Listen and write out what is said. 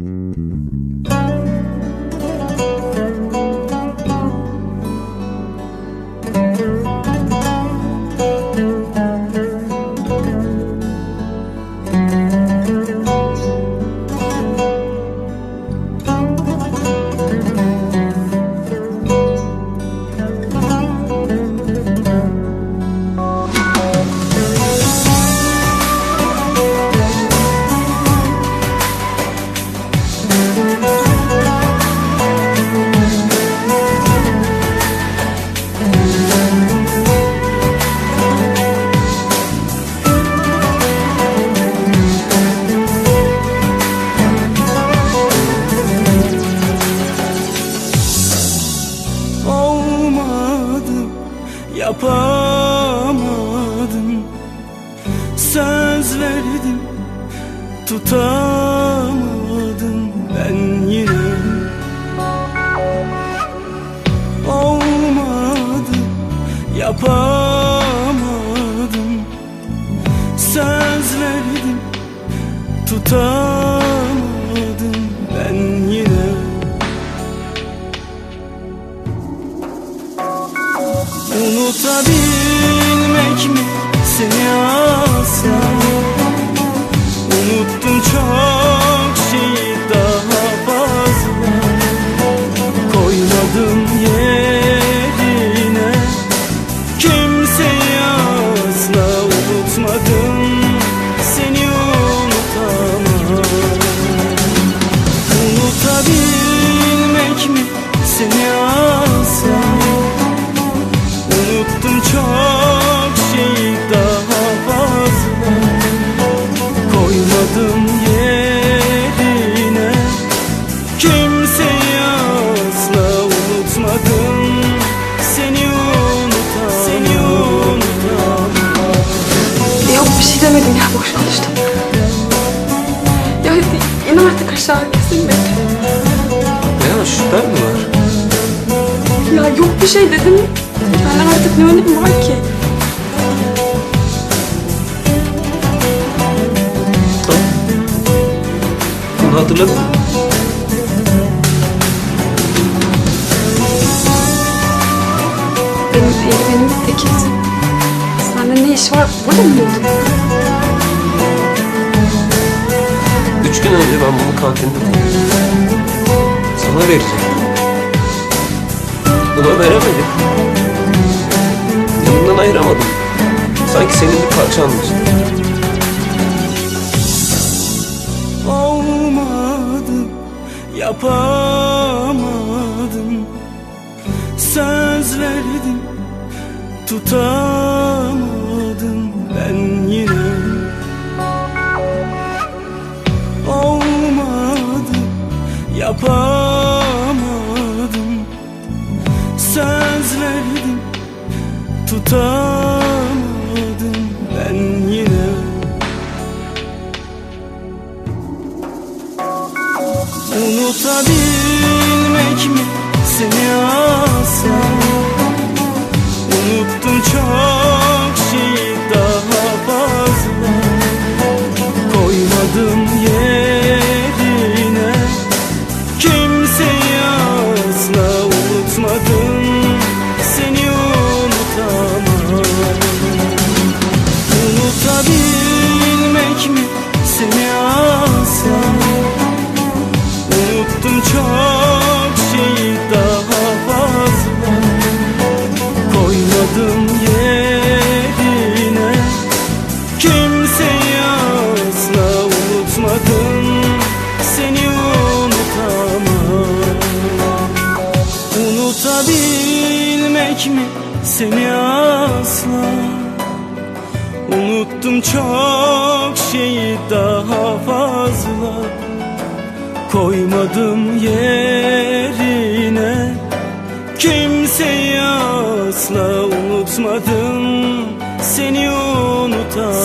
olmadı yapamadım söz verdim tutamadım ben yine olmadı yapamadım. Söz verdim tutamadım Unutabilmek mi seni asla? Unuttum çok demedim ya boş konuştum. Ya hadi in artık aşağı kesin beni. Ne şüphen mi var? Ya yok bir şey dedim. Benden artık ne önemi var ki? Bunu hatırladın mı? Benim Elif'in tekisin. Sende ne iş var? Burada mı buldun? Gün önce ben bunu kantinde. Sana vereceğim. Buna veremedim. Yanımdan ayıramadım. Sanki senin bir parçanmış. Olmadı yapamadım Söz verdim tutamadım ben yine yapamadım Söz tutamadım ben yine. Unutabilmek mi seni Unutabilmek mi seni asla. Unuttum çok şeyi daha fazla. Koymadım yerine Kimseyi asla. Unutmadım Seni unutamam